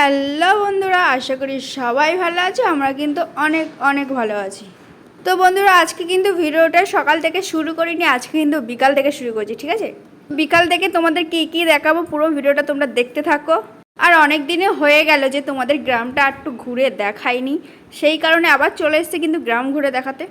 Hello বন্ধুরা, আশা করি সবাই ভালো আছে, আমরা কিন্তু অনেক অনেক ভালো আছি। তো বন্ধুরা, আজকে কিন্তু ভিডিওটা সকাল থেকে শুরু করিনি, আজকে কিন্তু বিকাল থেকে শুরু করছি, ঠিক আছে? বিকাল থেকে তোমাদের কী কী দেখাবো, পুরো ভিডিওটা তোমরা দেখতে থাকো। আর অনেক দিনে হয়ে গেল যে তোমাদের গ্রামটা একটু ঘুরে দেখাইনি, সেই কারণে আবার চলে এসেছে কিন্তু গ্রাম ঘুরে দেখাতে।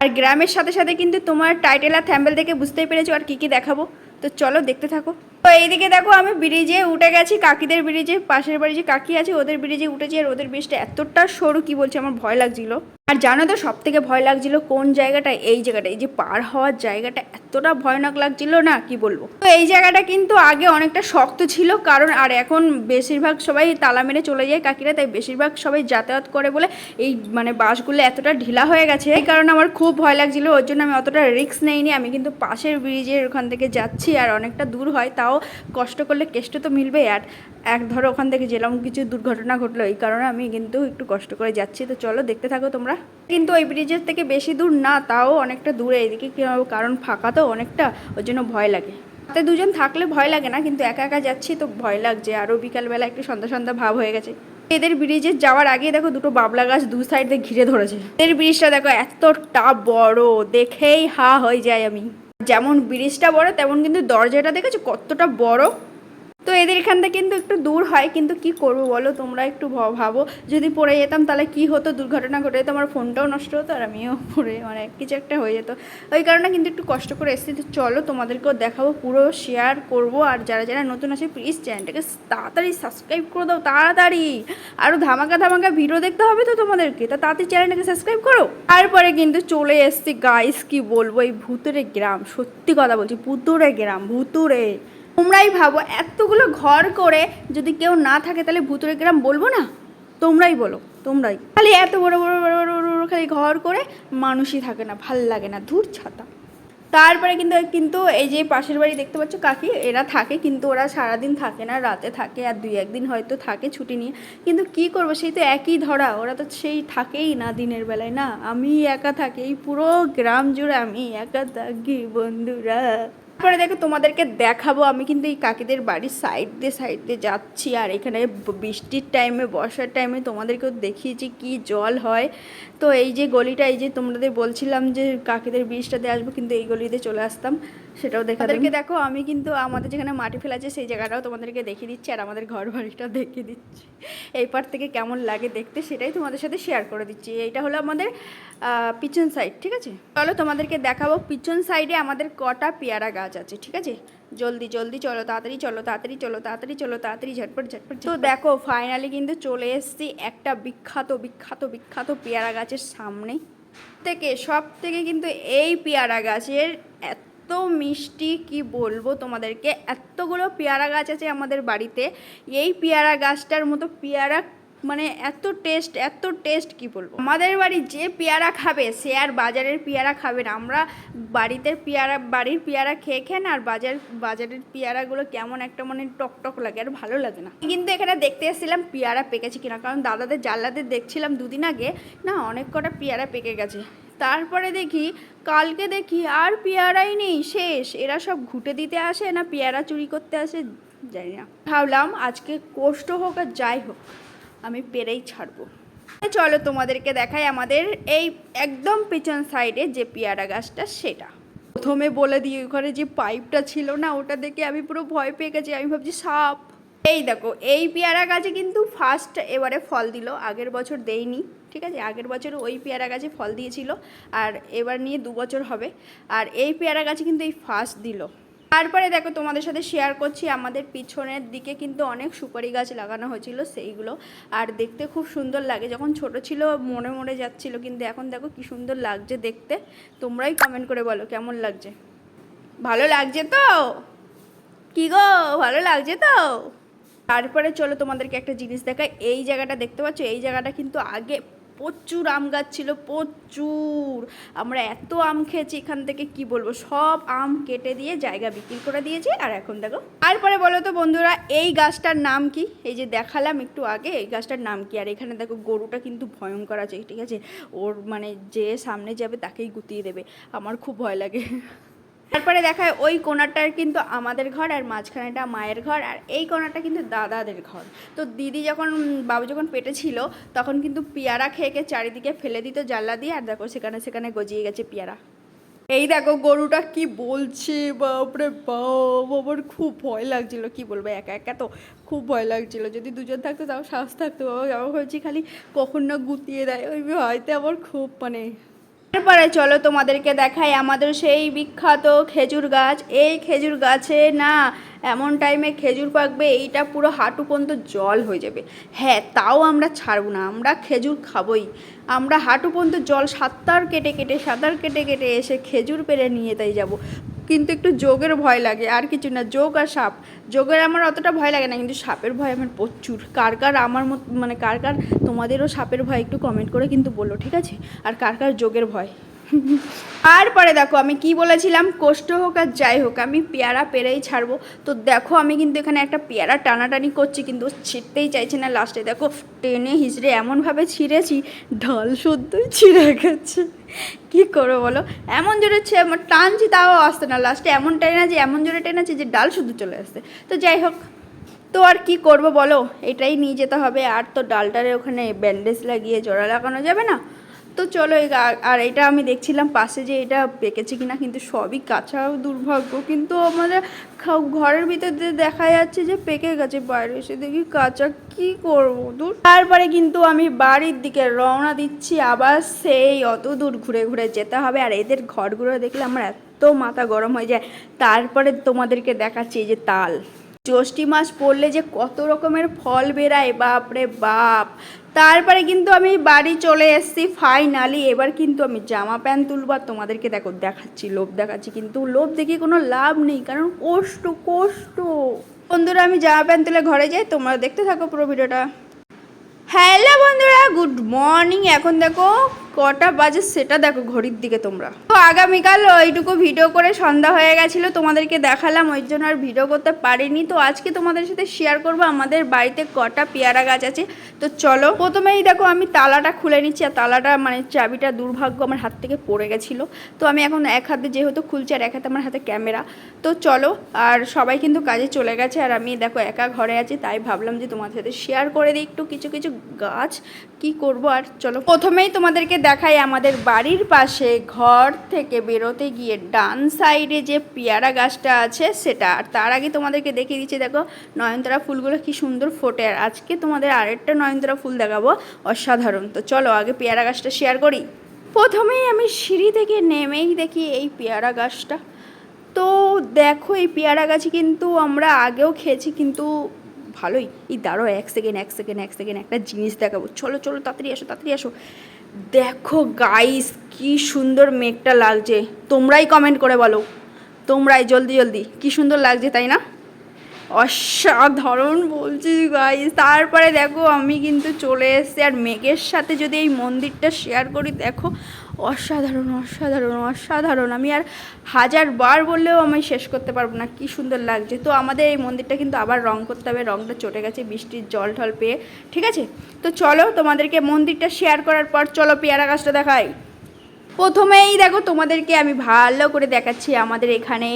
আর গ্রামের সাথে সাথে কিন্তু তোমার টাইটেল আর থ্যাম্বেল দেখে বুঝতেই পেরেছ আর কী কী দেখাবো, তো চলো দেখতে থাকো। তো এইদিকে দেখো আমি ব্রিজে উঠে গেছি, কাকিদের ব্রিজে, পাশের বাড়ি যে কাকি আছে ওদের ব্রিজে উঠেছি আর ওদের ব্রিজটা এতটা সরু কি বলছে, আমার ভয় লাগছিল। আর জানো তো সব থেকে ভয় লাগছিল কোন জায়গাটা? এই জায়গাটা। এই যে পার হওয়ার জায়গাটা এতটা ভয়ানক লাগছিল না? কি বলব? তো এই জায়গাটা কিন্তু আগে অনেকটা শক্ত ছিল, কারণ আর এখন বেশিরভাগ সবাই তালা মেরে চলে যায় কাকিরা, তাই বেশিরভাগ সবাই যাতায়াত করে বলে এই মানে বাসগুলো এতটা ঢিলা হয়ে গেছে। এই কারণে আমার খুব ভয় লাগছিল, ওর জন্য আমি অতটা রিস্ক নেইনি। আমি কিন্তু পাশের ব্রিজের ওখান থেকে যাচ্ছি আর অনেকটা দূর হয়, তাও কষ্ট করলে কেষ্ট তো মিলবে আর এক ধরো ওখান থেকে যেরকম কিছু দুর্ঘটনা ঘটলো, এই কারণে আমি কিন্তু একটু কষ্ট করে যাচ্ছি। তো চলো, দেখতে থাকো তোমরা। কিন্তু ওই ব্রিজের থেকে বেশি দূর না, তাও অনেকটা দূরে। এদিকে কারণ ফাঁকা তো অনেকটা, ওর জন্য ভয় লাগে। তাতে দুজন থাকলে ভয় লাগে না, কিন্তু একা একা যাচ্ছি তো ভয় লাগছে। আরও বিকালবেলা একটু সন্ধ্যা সন্ধ্যা ভাব হয়ে গেছে। এদের ব্রিজে যাওয়ার আগে দেখো দুটো বাবলা গাছ দু সাইড দিয়ে ঘিরে ধরেছে। এদের ব্রিজটা দেখো এতটা বড়, দেখেই হা হয়ে যায় আমি। যেমন ব্রিজটা বড়, তেমন কিন্তু দরজাটা দেখেছ কতটা বড়? তো এদের এখান থেকে কিন্তু একটু দূর হয়, কিন্তু কি করব বলো? তোমরা একটু ভাবো। যদি পড়ে যেতাম তাহলে কি হতো? দুর্ঘটনা ঘটে যেত, আমার ফোনটাও নষ্ট হতো আর আমিও পড়ে মানে কিছু একটা হয়ে যেত। ওই কারণে কিন্তু একটু কষ্ট করে এসেছি। তো চলো তোমাদেরকেও দেখাবো, পুরো শেয়ার করব। আর যারা যারা নতুন আছে প্লিজ চ্যানেলটাকে তাড়াতাড়ি সাবস্ক্রাইব করে দাও, তাড়াতাড়ি। আরও ধামাকা ধামাকা ভিডিও দেখতে হবে তো তোমাদেরকে। তা তাড়াতাড়ি চ্যানেলটাকে সাবস্ক্রাইব করো। তারপরে কিন্তু চলে এসছি গাইস কি বলব? এই ভূতুরে গ্রাম, সত্যি কথা বলছি, ভূতুরে গ্রাম, ভূতুরে তোমরাই ভাবো, এতগুলো ঘর করে যদি কেউ না থাকে, তাহলে ভুতুরে গ্রাম বলব না? তোমরাই বলো, তোমরাই। খালি এত বড় বড় বড় বড় বড় খালি ঘর করে মানুষই থাকে না, ভালো লাগে না, ধূর ছাতা। তারপরে কিন্তু কিন্তু এই যে পাশের বাড়ি দেখতে পাচ্ছ কাকি, এরা থাকে, কিন্তু ওরা সারাদিন থাকে না, রাতে থাকে, আর দুই একদিন হয়তো থাকে ছুটি নিয়ে। কিন্তু কি করব, সেই তো একই ধরা, ওরা তো সেই থাকেই না দিনের বেলায়, না? আমি একা থাকি, এই পুরো গ্রাম জুড়ে আমি একা থাকি, বন্ধুরা। তারপরে দেখো তোমাদেরকে দেখাবো, আমি কিন্তু এই কাকিদের বাড়ির সাইড দিয়ে সাইড দিয়ে যাচ্ছি, আর এখানে বৃষ্টির টাইমে বর্ষার টাইমে তোমাদেরকেও দেখিয়েছি কি জল হয়। তো এই যে গলিটা, এই যে তোমাদের বলছিলাম যে কাকিদের বৃষ্টিতে আসব, কিন্তু এই গলিতে চলে আসতাম। সেটাও দেখাদেরকে দেখো, আমি কিন্তু আমাদের যেখানে মাটি ফেলা আছে, সেই জায়গাটাও তোমাদেরকে দেখিয়ে দিচ্ছি আর আমাদের ঘর বাড়িটাও দেখিয়ে দিচ্ছি। এই পার থেকে কেমন লাগে দেখতে সেটাই তোমাদের সাথে শেয়ার করে দিচ্ছি। এইটা হলো আমাদের পিছন সাইড ঠিক আছে? চলো তোমাদেরকে দেখাবো, পিছন সাইডে আমাদের কটা পেয়ারা গাছ আছে, ঠিক আছে? জলদি জলদি চলো, তাড়াতাড়ি চলো তাড়াতাড়ি চলো তাড়াতাড়ি চলো, তাড়াতাড়ি ঝটপট ঝটপট তো দেখো ফাইনালি কিন্তু চলে এসেছি একটা বিখ্যাত বিখ্যাত বিখ্যাত পেয়ারা গাছের সামনে থেকে সব থেকে কিন্তু এই পেয়ারা গাছের এত মিষ্টি, কি বলব তোমাদেরকে? এতগুলো পেয়ারা গাছ আছে আমাদের বাড়িতে। এই পেয়ারা গাছটার মতো পেয়ারা মানে এত টেস্ট এত টেস্ট কি বলব? আমাদের বাড়ি যে পেয়ারা খাবে, সে আর বাজারের পেয়ারা খাবে না। আমরা বাড়িতে পেয়ারা, বাড়ির পেয়ারা খেয়ে খেয়ে না, আর বাজার, বাজারের পেয়ারাগুলো কেমন একটা মানে টক টক লাগে, আর ভালো লাগে না। কিন্তু এখানে দেখতে এসেছিলাম পেয়ারা পেকেছে কিনা, কারণ দাদাদের, জানলাদের দেখছিলাম দুদিন আগে। না, অনেক কটা পেয়ারা পেকে গেছে। তারপরে দেখি, কালকে দেখি আর পেয়ারাই নেই, শেষ। এরা সব ঘুটে দিতে আসে না, পেয়ারা চুরি করতে আসে, জানি না। ভাবলাম আজকে কষ্ট হোক আর যাই হোক, আমি পেরেই ছাড়বো। চলো তোমাদেরকে দেখাই আমাদের এই একদম পিছন সাইডে যে পেয়ারা গাছটা, সেটা। প্রথমে বলে দিই, ওখানে যে পাইপটা ছিল না, ওটা দেখে আমি পুরো ভয় পেয়ে গেছি। আমি ভাবছি, সাপ এই দেখো, এই পেয়ারা গাছে কিন্তু ফার্স্ট এবারে ফল দিল, আগের বছর দেয়নি ঠিক আছে? আগের বছর ওই পেয়ারা গাছে ফল দিয়েছিল, আর এবার নিয়ে দু বছর হবে, আর এই পেয়ারা গাছে কিন্তু এই ফার্স্ট দিল। তারপরে দেখো, তোমাদের সাথে শেয়ার করছি, আমাদের পিছনের দিকে কিন্তু অনেক সুপারি গাছ লাগানো হয়েছিল সেইগুলো, আর দেখতে খুব সুন্দর লাগে। যখন ছোট ছিল, মনে মনে যাচ্ছিল, কিন্তু এখন দেখো কি সুন্দর লাগছে দেখতে। তোমরাই কমেন্ট করে বলো, কেমন লাগছে? ভালো লাগছে তো? কি গো, ভালো লাগছে তো? তারপরে চলো তোমাদেরকে একটা জিনিস দেখাই। এই জায়গাটা দেখতে পাচ্ছ? এই জায়গাটা কিন্তু আগে প্রচুর আম গাছ ছিল, প্রচুর। আমরা এত আম খেয়েছি এখান থেকে, কি বলব? সব আম কেটে দিয়ে জায়গা বিক্রি করে দিয়েছি, আর এখন দেখো। তারপরে বলো তো বন্ধুরা, এই গাছটার নাম কি? এই যে দেখালাম একটু আগে, এই গাছটার নাম কি? আর এখানে দেখো, গরুটা কিন্তু ভয়ঙ্কর আছে, ঠিক আছে? ওর মানে যে সামনে যাবে, তাকেই গুতিয়ে দেবে। আমার খুব ভয় লাগে। তারপরে দেখায় ওই কোনারটার কিন্তু আমাদের ঘর আর মাঝখানেটা মায়ের ঘর আর এই কোনারটা কিন্তু দাদাদের ঘর। তো দিদি যখন, বাবু যখন পেটে ছিল, তখন কিন্তু পেয়ারা খেয়ে চারিদিকে ফেলে দিত জানলা দিয়ে, আর দেখো সেখানে সেখানে গজিয়ে গেছে পেয়ারা। এই দেখো গরুটা কি বলছে, বাপরে বাপ, আমার খুব ভয় লাগছিল। কি বলব, একা একা তো খুব ভয় লাগছিল। যদি দুজন থাকতো, তাও সাহস থাকতো। বাবা আমার হয়েছে খালি কখন না গুতিয়ে দেয়, ওই ভয়তে আমার খুব মানে এরপরে চলো তোমাদেরকে দেখাই আমাদের সেই বিখ্যাত খেজুর গাছ। এই খেজুর গাছে না এমন টাইমে খেজুর পাকবে, এইটা পুরো হাঁটু পর্যন্ত জল হয়ে যাবে। হ্যাঁ তাও আমরা ছাড়বো না, আমরা খেজুর খাবই। আমরা হাঁটু পর্যন্ত জল সাঁতার কেটে কেটে, সাঁতার কেটে কেটে এসে খেজুর পেরে নিয়ে তাই যাব। কিন্তু একটু যোগের ভয় লাগে, আর কিছু না, যোগ আর সাপ। যোগের আমার অতটা ভয় লাগে না, কিন্তু সাপের ভয় আমার প্রচুর। কার কার আমার মত মানে কার কার তোমাদেরও সাপের ভয় একটু কমেন্ট করে কিন্তু বলো, ঠিক আছে? আর কার কার যোগের ভয়? তারপরে দেখো, আমি কি বলেছিলাম? কষ্ট হোক আর যাই হোক, আমি পেয়ারা পেরেই ছাড়বো। তো দেখো, আমি কিন্তু এখানে একটা পেয়ারা টানাটানি করছি, কিন্তু ছিঁড়তেই চাইছে না লাস্টে। দেখো, টেনে হিসড়ে এমনভাবে ছিঁড়েছি, ঢাল সদ্যই ছিঁড়ে গেছে। কি করব বলো? এমন জোরে টানছি, তাও আসতে না লাস্টে। এমন টেনেছি এমন জোরে টেনেছি যে, ডাল শুধু চলে আসছে। তো যাই হোক, তো আর কি করব বলো? এটাই নিয়ে যেতে হবে। আর তো ডালটারে ওখানে ব্যান্ডেজ লাগিয়ে জোড়া লাগানো যাবে না? তো চলো আর এটা আমি দেখছিলাম পাশে যে এটা পেকেছে কিনা, কিন্তু সবই কাঁচা দুর্ভাগ্য। কিন্তু আমাদের ঘরের ভিতর দেখা যাচ্ছে যে পেকে গেছে, বাইরে এসে দেখি কাঁচা, কি করব? দূর। তারপরে কিন্তু আমি বাড়ির দিকে রওনা দিচ্ছি, আবার সেই অত দূর ঘুরে ঘুরে যেতে হবে। আর এদের ঘরগুলো দেখলে আমার এত মাথা গরম হয়ে যায়। তারপরে তোমাদেরকে দেখাচ্ছি যে তাল। জ্যৈষ্ঠী মাস পড়লে যে কত রকমের ফল বেরায়, বাপরে বাপ! তারপরে কিন্তু আমি বাড়ি চলে এসেছি ফাইনালি এবার কিন্তু আমি জামা প্যান্ট তুলবো আর তোমাদেরকে দেখো, দেখাচ্ছি, লোভ দেখাচ্ছি, কিন্তু লোভ দেখে কোনো লাভ নেই, কারণ কষ্ট কষ্ট। বন্ধুরা, আমি জামা প্যান্ট তুলে ঘরে যাই তোমরা দেখতে থাকো পুরো ভিডিওটা। হ্যালো বন্ধুরা গুড মর্নিং এখন দেখো কটা বাজে সেটা দেখো ঘড়ির দিকে তোমরা। তো আগামীকাল ওইটুকু ভিডিও করে সন্ধ্যা হয়ে গেছিল, তোমাদেরকে দেখালাম, ওই জন্য আর ভিডিও করতে পারিনি। তো আজকে তোমাদের সাথে শেয়ার করব, আমাদের বাড়িতে কটা পেয়ারা গাছ আছে। তো চলো, প্রথমেই দেখো আমি তালাটা খুলে নিচ্ছি, আর তালাটা মানে চাবিটা দুর্ভাগ্য আমার হাত থেকে পড়ে গেছিল। তো আমি এখন এক হাতে যেহেতু খুলছি, আর এক হাতে আমার হাতে ক্যামেরা তো চলো, আর সবাই কিন্তু কাজে চলে গেছে, আর আমি দেখো একা ঘরে আছি, তাই ভাবলাম যে তোমাদের সাথে শেয়ার করে দিই, একটু কিছু কিছু গাছ কি করব, আর চলো। প্রথমেই তোমাদেরকে দেখাই আমাদের বাড়ির পাশে ঘর থেকে বেরোতে গিয়ে ডান সাইডে যে পেয়ারা গাছটা আছে সেটা। আর তার আগে তোমাদেরকে দেখিয়ে দিচ্ছি, দেখো নয়নতারা ফুলগুলো কি সুন্দর ফোটে। আর আজকে তোমাদের আরেকটা নয়নতারা ফুল দেখাবো, অসাধারণ। তো চলো আগে পেয়ারা গাছটা শেয়ার করি। প্রথমেই আমি সিঁড়ি থেকে নেমেই দেখি এই পেয়ারা গাছটা। তো দেখো এই পেয়ারা গাছে কিন্তু আমরা আগেও খেয়েছি, কিন্তু ভালোই। এই দাঁড়ো এক সেকেন্ড এক সেকেন্ড এক সেকেন্ড একটা জিনিস দেখাবো। চলো চলো, তাড়াতাড়ি আসো তাড়াতাড়ি আসো। দেখো গাইস কি সুন্দর মেঘটা লাগছে। তোমরাই কমেন্ট করে বলো। তোমরাই, জলদি জলদি। কি সুন্দর লাগছে, তাই না? অসাধারণ বলছি গাইস তারপরে দেখো, আমি কিন্তু চলে এসেছি। আর মেঘের সাথে যদি এই মন্দিরটা শেয়ার করি, দেখো অসাধারণ অসাধারণ অসাধারণ। আমি আর হাজার বার বললেও আমি শেষ করতে পারব না, কি সুন্দর লাগছে। তো আমাদের এই মন্দিরটা কিন্তু আবার রং করতে হবে, রংটা চটে গেছে, বৃষ্টির জল ঢল পেয়ে। ঠিক আছে? তো চলো তোমাদেরকে মন্দিরটা শেয়ার করার পর চলো পেয়ারা গাছটা দেখাই। প্রথমেই দেখো তোমাদেরকে আমি ভালো করে দেখাচ্ছি আমাদের এখানে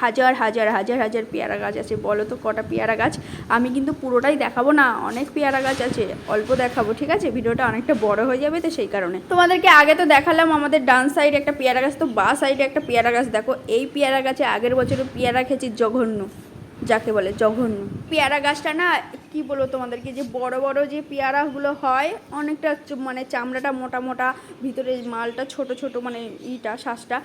হাজার হাজার হাজার হাজার পেয়ারা গাছ আছে। বলো তো কটা পেয়ারা গাছ? আমি কিন্তু পুরোটাই দেখাবো না, অনেক পেয়ারা গাছ আছে, অল্প দেখাবো, ঠিক আছে? ভিডিওটা অনেকটা বড় হয়ে যাবে তো সেই কারণে। তোমাদেরকে আগে তো দেখালাম আমাদের ডান সাইডে একটা পেয়ারা গাছ, তো বা সাইডে একটা পেয়ারা গাছ। দেখো, এই পেয়ারা গাছে আগের বছরও পেয়ারা খেয়েছি জঘন্য। যাকে বলে জঘন্য। পেয়ারা গাছটা না, কি বলব তোমাদেরকে, যে বড় বড় যে পেয়ারাগুলো হয়, অনেকটা মানে চামড়াটা মোটা মোটা, ভিতরে মালটা ছোট ছোট মানে ইটা শ্বাসটা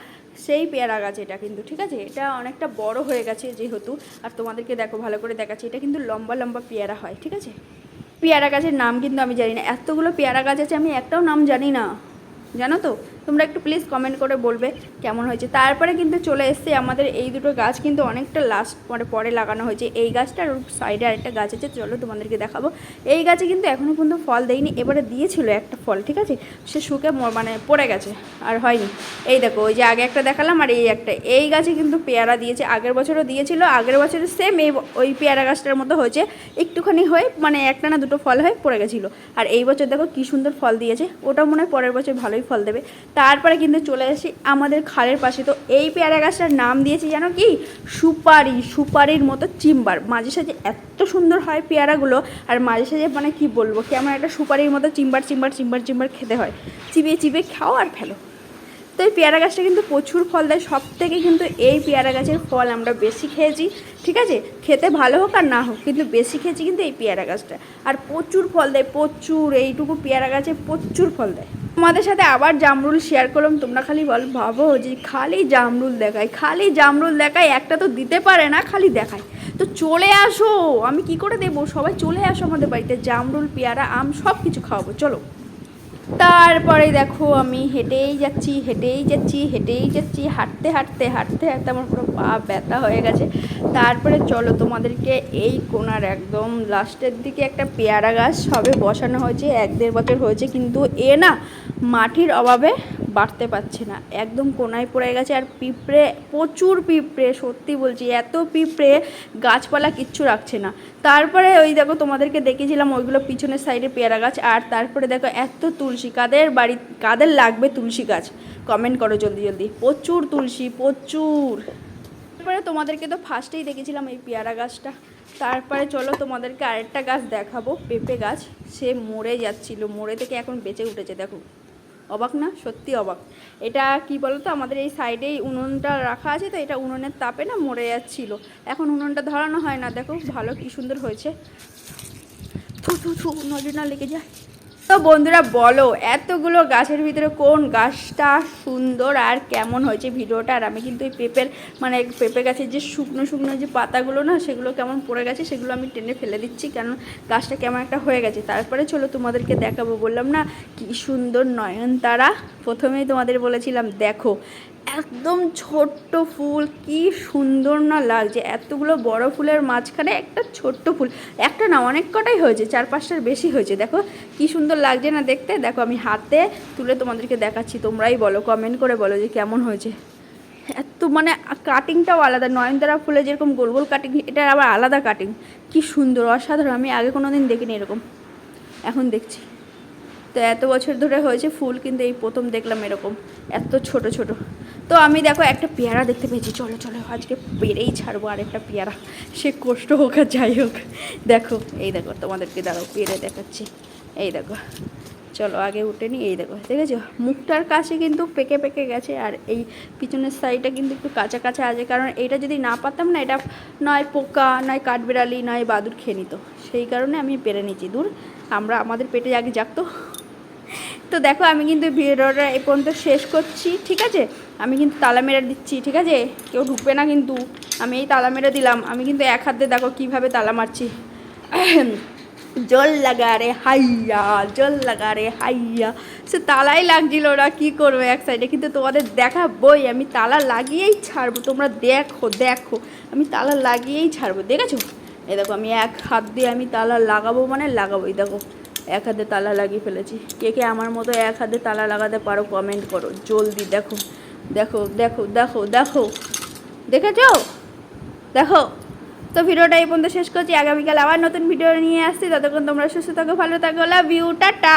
সেই পেয়ারা গাছ এটা কিন্তু, ঠিক আছে? এটা অনেকটা বড় হয়ে গেছে যেহেতু, আর তোমাদেরকে দেখো, ভালো করে দেখাচ্ছি, এটা কিন্তু লম্বা লম্বা পেয়ারা হয়, ঠিক আছে? পেয়ারা গাছের নাম কিন্তু আমি জানি না। এতগুলো পেয়ারা গাছ আছে, আমি একটাও নাম জানি না। জানো তো? তোমরা একটু প্লিজ কমেন্ট করে বলবে কেমন হয়েছে। তারপরে কিন্তু চলে এসছে আমাদের এই দুটো গাছ, কিন্তু অনেকটা লাস্ট পরে পরে লাগানো হয়েছে। এই গাছটা আর সাইডে আরেকটা গাছ আছে, চলো তোমাদেরকে দেখাবো। এই গাছে কিন্তু এখনও পর্যন্ত ফল দেয়নি, এবারে দিয়েছিল একটা ফল, ঠিক আছে? সে শুকে মানে পড়ে গেছে, আর হয়নি। এই দেখো, ওই যে আগে একটা দেখালাম, আর এই একটা। এই গাছে কিন্তু পেয়ারা দিয়েছে, আগের বছরও দিয়েছিল, আগের বছর সেম এই ওই পেয়ারা গাছটার মতো হয়েছে। একটুখানি হয়ে মানে একটা না দুটো ফল হয়ে পড়ে গেছিল। আর এই বছর দেখো কি সুন্দর ফল দিয়েছে ওটা মনে হয় পরের বছর ভালোই ফল দেবে। তারপরে কিন্তু চলে আসি আমাদের খালের পাশে। তো এই পেয়ারা গাছটার নাম দিয়েছি জানো কি? সুপারি। সুপারির মতো চিম্বার। মাঝে সাঝে এত সুন্দর হয় পেয়ারাগুলো। আর মাঝে সাঝে মানে কি বলব? কেমন একটা সুপারির মতো চিম্বার চিম্বার চিম্বার চিম্বার খেতে হয়। চিবিয়ে চিবিয়ে খাও আর ফেলো। তো এই পেয়ারা গাছটা কিন্তু প্রচুর ফল দেয়। সব থেকে কিন্তু এই পেয়ারা গাছের ফল আমরা বেশি খেয়েছি। ঠিক আছে? খেতে ভালো হোক আর না হোক, কিন্তু বেশি খেয়েছি কিন্তু এই পেয়ারা গাছটা। আর প্রচুর ফল দেয়, প্রচুর। এইটুকু পেয়ারা গাছে প্রচুর ফল দেয়। তোমাদের সাথে আবার জামরুল শেয়ার করলাম। তোমরা খালি বল, ভাবো যে খালি জামরুল দেখায়, খালি জামরুল দেখায়, একটা তো দিতে পারে না, খালি দেখায়। তো চলে আসো, আমি কি করে দেবো? সবাই চলে আসো আমাদের বাড়িতে, জামরুল, পেয়ারা, আম সব কিছু খাওয়াবো, চলো। তারপরে দেখো আমি হেঁটেই যাচ্ছি হেঁটেই যাচ্ছি হেঁটেই যাচ্ছি, হাঁটতে হাঁটতে হাঁটতে হাঁটতে আমার পুরো পা ব্যথা হয়ে গেছে। তারপরে চলো তোমাদেরকে এই কোনার একদম লাস্টের দিকে একটা পেয়ারা গাছ সবে বসানো হয়েছে, এক দেড় বছর হয়েছে, কিন্তু এ না মাটির অভাবে বাড়তে পারছে না। একদম কোনায় পড়ে গেছে আর পিঁপড়ে, প্রচুর পিঁপড়ে, সত্যি বলছি, এত পিঁপড়ে গাছপালা কিচ্ছু রাখছে না। তারপরে ওই দেখো তোমাদেরকে দেখেছিলাম ওইগুলো পিছনের সাইডে পেয়ারা গাছ, আর তারপরে দেখো এত তুলসী, কাদের বাড়ি, কাদের লাগবে তুলসী গাছ? কমেন্ট করো জলদি জলদি। প্রচুর তুলসী, প্রচুর। তারপরে তোমাদেরকে তো ফার্স্টেই দেখেছিলাম এই পেয়ারা গাছটা। তারপরে চলো তোমাদেরকে আরেকটা গাছ দেখাবো, পেঁপে গাছ। সে মরে যাচ্ছিল, মরে থেকে এখন বেঁচে উঠেছে, দেখো। অবাক না? সত্যি অবাক। এটা কি বলতো? আমাদের এই সাইডেই উনুনটা রাখা আছে তো, এটা উনুনের তাপে না মরে যাচ্ছিল। এখন উনুনটা ধরানো হয় না। দেখো ভালো কি সুন্দর হয়েছে। থু থু থু, নজর না লেগে যায়। তো বন্ধুরা বলো, এতগুলো গাছের ভিতরে কোন গাছটা সুন্দর আর কেমন হয়েছে ভিডিওটা? আর আমি কিন্তু এই পেঁপের মানে পেঁপে গাছের যে শুকনো শুকনো যে পাতাগুলো না, সেগুলো কেমন পড়ে গেছে সেগুলো আমি টেনে ফেলে দিচ্ছি, কারণ গাছটা কেমন একটা হয়ে গেছে। তারপরে চলো তোমাদেরকে দেখাবো, বললাম না কি সুন্দর নয়নতারা। প্রথমেই তোমাদের বলেছিলাম, দেখো একদম ছোট্ট ফুল, কি সুন্দর না লাগছে। এতগুলো বড় ফুলের মাঝখানে একটা ছোট্ট ফুল। একটা না, অনেক কটাই হয়েছে, চার পাঁচটার বেশি হয়েছে। দেখো, কি সুন্দর লাগছে না দেখতে? দেখো, আমি হাতে তুলে তোমাদেরকে দেখাচ্ছি, তোমরাই বলো কমেন্ট করে বলো যে কেমন হয়েছে। এত মানে কাটিংটাও আলাদা। নয়নতারা ফুলে যেরকম গোল গোল কাটিং এটা আবার আলাদা কাটিং কি সুন্দর, অসাধারণ। আমি আগে কোনো দিন দেখিনি এরকম। এখন দেখছি। তো এত বছর ধরে হয়েছে ফুল, কিন্তু এই প্রথম দেখলাম এরকম। এত ছোট ছোট। তো আমি দেখো একটা পেয়ারা দেখতে পেয়েছি। চলো চলো, আজকে পেরেই ছাড়বো আর একটা পেয়ারা। সে কষ্ট হোক আর যাই হোক। দেখো, এই দেখো, তোমাদেরকে দাঁড়াও, পেরে দেখাচ্ছি। এই দেখো, চলো আগে উঠে নি এই দেখো, দেখেছ? মুখটার কাছে কিন্তু পেকে পেকে গেছে আর এই পিছনের সাইডটা কিন্তু একটু কাঁচা কাঁচা আছে। কারণ এটা যদি না পারতাম না, এটা নয় পোকা, নয় কাঠবিড়ালি, নয় বাদুর খেয়ে নিত। সেই কারণে আমি পেরে নিচ্ছি দূর, আমরা আমাদের পেটে আগে জাগতো। তো দেখো, আমি কিন্তু ভিডিওটা এ পর্যন্ত শেষ করছি, ঠিক আছে? আমি কিন্তু তালা মেরে দিচ্ছি, ঠিক আছে? কেউ ঢুকবে না কিন্তু। আমি এই তালা মেরে দিলাম। আমি কিন্তু এক হাতে দেখো কীভাবে তালা মারছি। জল লাগা রে হাইয়া, জল লাগা রে হাইয়া। সে তালাই লাগছিল ওরা, কী করবে এক সাইডে কিন্তু তোমাদের দেখা বই আমি তালা লাগিয়েই ছাড়বো। তোমরা দেখো দেখো। আমি তালা লাগিয়েই ছাড়বো, দেখেছ? এই দেখো, আমি এক হাত দিয়ে আমি তালা লাগাবো মানে লাগাবোই। দেখো, এক হাতে তালা লাগিয়ে ফেলেছি। কে কে আমার মতো এক হাতে তালা লাগাতে পারো কমেন্ট করো। জলদি দেখো। দেখো দেখো দেখো দেখো। দেখেছ? দেখো। তো ভিডিওটা এই পর্যন্ত শেষ করছি। আগামীকাল আবার নতুন ভিডিও নিয়ে আসছি। ততক্ষণ তোমরা সুস্থ থাকো, ভালো থাকো। Love you tata